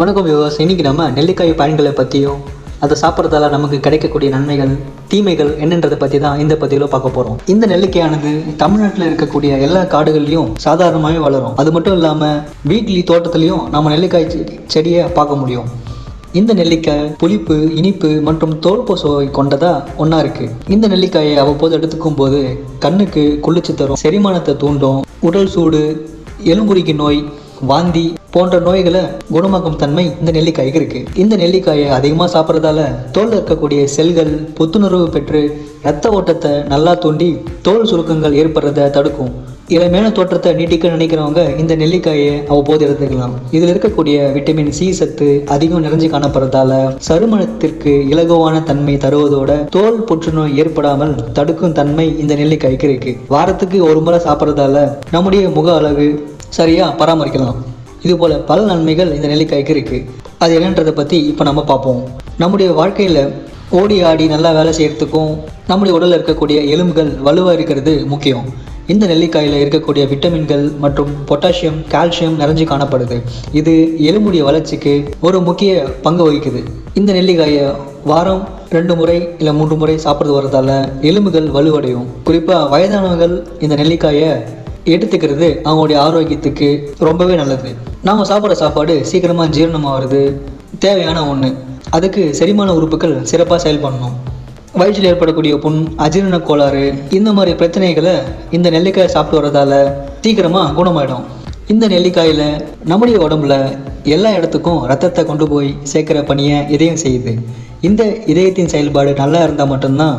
வணக்கம் விவாஸ் இன்னைக்கு நம்ம நெல்லிக்காய் பயன்களை பற்றியும் அதை சாப்பிட்றதால நமக்கு கிடைக்கக்கூடிய நன்மைகள் தீமைகள் என்னன்றதை பற்றி தான் இந்த பதிவில் பார்க்க போகிறோம் இந்த நெல்லிக்காயானது தமிழ்நாட்டில் இருக்கக்கூடிய எல்லா காடுகள்லையும் சாதாரணமாகவே வளரும். அது மட்டும் இல்லாமல் வீட்லி தோட்டத்துலேயும் நம்ம நெல்லிக்காய் செடி செடியை பார்க்க முடியும். இந்த நெல்லிக்காய் புளிப்பு இனிப்பு மற்றும் தோல்பு சுவை கொண்டதா ஒன்றா இருக்கு. இந்த நெல்லிக்காயை அவ்வப்போது எடுத்துக்கும் போது கண்ணுக்கு குளிர்ச்சி தரும் செரிமானத்தை தூண்டும் உடல் சூடு எலும்புரிக்கு நோய் வாந்தி போன்ற நோய்களை குணமாக்கும் தன்மை இந்த நெல்லிக்காய்க்கு இருக்கு. இந்த நெல்லிக்காயை அதிகமாக சாப்பிட்றதால தோலில் இருக்கக்கூடிய செல்கள் புத்துணர்வு பெற்று இரத்த ஓட்டத்தை நல்லா தூண்டி தோல் சுருக்கங்கள் ஏற்படுறதை தடுக்கும். இளமையான தோற்றத்தை நீட்டிக்க நினைக்கிறவங்க இந்த நெல்லிக்காயை அவ்வப்போது எடுத்துக்கலாம். இதில் இருக்கக்கூடிய விட்டமின் சி சத்து அதிகம் நிறைஞ்சு காணப்படுறதால சருமணத்திற்கு இலகுவான தன்மை தருவதோட தோல் புற்றுநோய் ஏற்படாமல் தடுக்கும் தன்மை இந்த நெல்லிக்காய்க்கு இருக்கு. வாரத்துக்கு ஒரு முறை சாப்பிட்றதால நம்முடைய முக அழகு சரியா பராமரிக்கலாம். இது போல பல நன்மைகள் இந்த நெல்லிக்காய்க்கு இருக்கு. அது என்னன்றதை பற்றி இப்போ நம்ம பார்ப்போம். நம்முடைய வாழ்க்கையில் ஓடி ஆடி நல்லா வேலை செய்யறதுக்கும் நம்முடைய உடலில் இருக்கக்கூடிய எலும்புகள் வலுவாக இருக்கிறது முக்கியம். இந்த நெல்லிக்காயில் இருக்கக்கூடிய விட்டமின்கள் மற்றும் பொட்டாசியம் கால்சியம் நிறைஞ்சு காணப்படுது. இது எலும்புடைய வளர்ச்சிக்கு ஒரு முக்கிய பங்கு வகிக்குது. இந்த நெல்லிக்காயை வாரம் ரெண்டு முறை இல்லை மூன்று முறை சாப்பிட்றது வரதால எலும்புகள் வலுவடையும். குறிப்பாக வயதானவர்கள் இந்த நெல்லிக்காயை எடுத்துக்கிறது அவங்களுடைய ஆரோக்கியத்துக்கு ரொம்பவே நல்லது. நாம் சாப்பிட்ற சாப்பாடு சீக்கிரமாக ஜீரணமாகிறது தேவையான ஒன்று அதுக்கு செரிமான உறுப்புகள் சிறப்பாக செயல்படணும் வயிற்றில் ஏற்படக்கூடிய புண் அஜீரண கோளாறு இந்த மாதிரி பிரச்சனைகளை இந்த நெல்லிக்காயை சாப்பிட்டு வரதால சீக்கிரமாக குணமாயிடும். இந்த நெல்லிக்காயில் நம்முடைய உடம்புல எல்லா இடத்துக்கும் ரத்தத்தை கொண்டு போய் சேர்க்குற பணியை இதயம் செய்யுது. இந்த இதயத்தின் செயல்பாடு நல்லா இருந்தால் மட்டும்தான்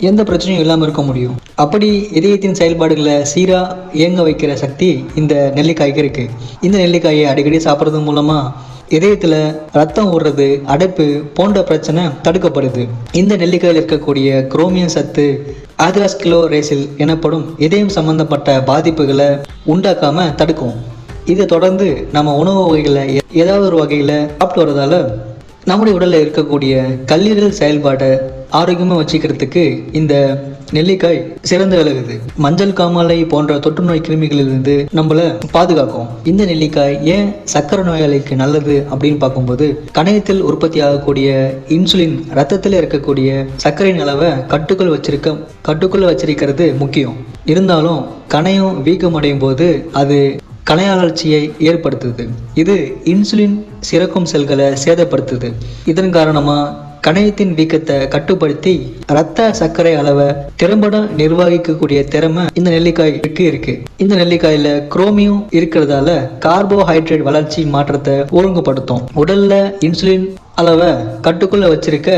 எந்த பிரச்சனையும் இல்லாமல் இருக்க முடியும். அப்படி இதயத்தின் செயல்பாடுகளை சீராக இயங்க வைக்கிற சக்தி இந்த நெல்லிக்காய்க்கு இருக்குது இந்த நெல்லிக்காயை அடிக்கடி சாப்பிட்றது மூலமாக இதயத்தில் ரத்தம் ஓடுறது அடைப்பு போன்ற பிரச்சனை தடுக்கப்படுது. இந்த நெல்லிக்காயில் இருக்கக்கூடிய குரோமியம் சத்து ஆதிராஸ்கிலோரேசில் எனப்படும் இதயம் சம்பந்தப்பட்ட பாதிப்புகளை உண்டாக்காம தடுக்கும். இதை தொடர்ந்து நம்ம உணவு வகைகளை எ- ஏதாவது ஒரு வகையில் சாப்பிட்டு வரதால நம்முடைய உடலில் இருக்கக்கூடிய கல்லீரல் செயல்பாட்டை ஆரோக்கியமாக வச்சுக்கிறதுக்கு இந்த நெல்லிக்காய் சிறந்து விலகுது மஞ்சள் காமாலை போன்ற தொற்று நோய் கிருமிகளிலிருந்து நம்மளை பாதுகாக்கும். இந்த நெல்லிக்காய் ஏன் சக்கரை நோயாளிக்கு நல்லது அப்படின்னு பார்க்கும்போது கணையத்தில் உற்பத்தி ஆகக்கூடிய இன்சுலின் ரத்தத்தில் இருக்கக்கூடிய சர்க்கரையின் அளவை கட்டுக்குள் வச்சிருக்க கட்டுக்குள்ள வச்சிருக்கிறது முக்கியம். இருந்தாலும் கணையம் வீக்கமடையும் போது அது கணையாளர்ச்சியை ஏற்படுத்துது. இது இன்சுலின் சிறக்கும் செல்களை சேதப்படுத்துது. இதன் காரணமாக கணையத்தின் வீக்கத்தை கட்டுப்படுத்தி ரத்த சர்க்கரை அளவை திறம்பட நிர்வகிக்கக்கூடிய திறமை இந்த நெல்லிக்காய்க்கு இருக்கு இந்த நெல்லிக்காயில குரோமியம் இருக்கிறதால கார்போஹைட்ரேட் வளர்ச்சி மாற்றத்தை ஒழுங்குபடுத்தும். உடல்ல இன்சுலின் அளவை கட்டுக்குள்ள வச்சிருக்க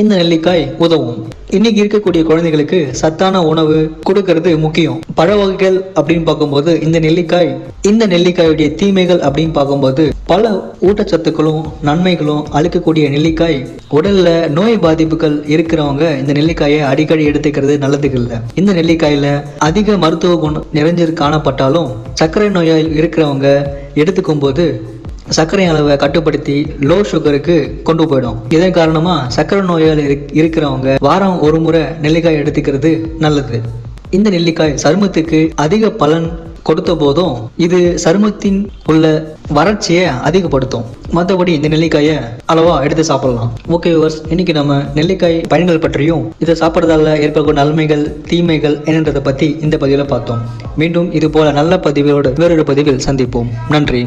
இந்த நெல்லிக்காய் உதவும். இன்னைக்கு இருக்கக்கூடிய குழந்தைகளுக்கு சத்தான உணவு கொடுக்கறது முக்கியம். பழ வகைகள் அப்படின்னு பார்க்கும்போது இந்த நெல்லிக்காய் இந்த நெல்லிக்காயுடைய தீமைகள் அப்படின்னு பார்க்கும்போது பல ஊட்டச்சத்துக்களும் நன்மைகளும் அளிக்கக்கூடிய நெல்லிக்காய். உடல்ல நோய் பாதிப்புகள் இருக்கிறவங்க இந்த நெல்லிக்காயை அடிக்கடி எடுத்துக்கிறது நல்லது இல்லை. இந்த நெல்லிக்காயில அதிக மருத்துவ குணம் நிறைஞ்சு காணப்பட்டாலும் சர்க்கரை நோயால் இருக்கிறவங்க எடுத்துக்கும் போது சர்க்கரை அளவை கட்டுப்படுத்தி லோ சுகருக்கு கொண்டு போயிடும். இதன் காரணமா சர்க்கரை நோயால் இருக்கிறவங்க வாரம் ஒரு முறை நெல்லிக்காய் எடுத்துக்கிறது நல்லது. இந்த நெல்லிக்காய் சருமத்துக்கு அதிக பலன் கொடுத்த போதும் இது சருமத்தின் உள்ள வறட்சியை அதிகப்படுத்தும். மற்றபடி இந்த நெல்லிக்காயை அளவா எடுத்து சாப்பிடலாம். ஓகே விவர்ஸ் இன்னைக்கு நம்ம நெல்லிக்காய் பயன்கள் பற்றியும் இதை சாப்பிட்றதால ஏற்படக்கூடிய நன்மைகள் தீமைகள் என்னன்றதை பற்றி இந்த பதிவில் பார்த்தோம். மீண்டும் இது போல நல்ல பதிவோடு வேறொரு பதிவில் சந்திப்போம். நன்றி.